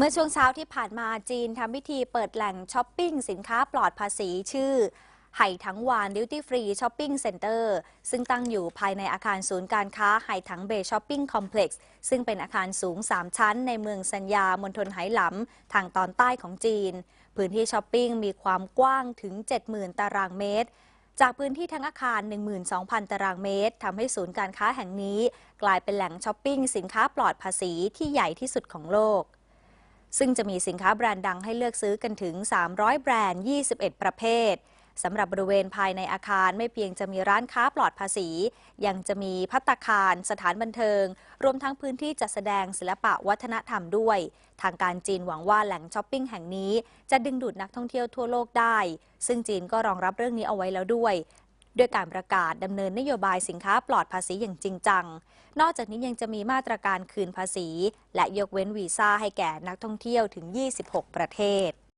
เมื่อช่วงเช้าที่ผ่านมาจีนทำพิธีเปิดแหล่งช้อปปิ้งสินค้าปลอดภาษีชื่อไห่ถังวานดิวตี้ฟรีช้อปปิ้งเซ็นเตอร์ซึ่งตั้งอยู่ภายในอาคารศูนย์การค้าไห่ถังเบย์ช้อปปิ้งคอมเพล็กซ์ซึ่งเป็นอาคารสูง 3 ชั้น ในเมืองสัญญามณฑลไหหลำทางตอนใต้ของจีน พื้นที่ช้อปปิ้งมีความกว้างถึง 70,000 ตารางเมตร จากพื้นที่ทั้งอาคาร 12,000 ตารางเมตรทำให้ศูนย์การค้าแห่งนี้ กลายเป็นแหล่งช้อปปิ้งสินค้าปลอดภาษีที่ใหญ่ที่สุดของโลก ซึ่งจะมีสินค้าแบรนด์ดังให้เลือกซื้อกันถึง 300 แบรนด์ 21 ประเภทสำหรับบริเวณภายในอาคารไม่เพียงจะมีร้านค้าปลอดภาษี ยังจะมีพัตคาร สถานบันเทิง รวมทั้งพื้นที่จัดแสดงศิลปะวัฒนธรรมด้วย ทางการจีนหวังว่าแหล่งช้อปปิ้งแห่งนี้ จะดึงดูดนักท่องเที่ยวทั่วโลกได้ ซึ่งจีนก็รองรับเรื่องนี้เอาไว้แล้วด้วย ด้วยการประกาศดำเนินนโยบายสินค้าปลอดภาษีอย่างจริงจัง นอกจากนี้ยังจะมีมาตรการคืนภาษี และยกเว้นวีซ่าให้แก่นักท่องเที่ยวถึง 26 ประเทศ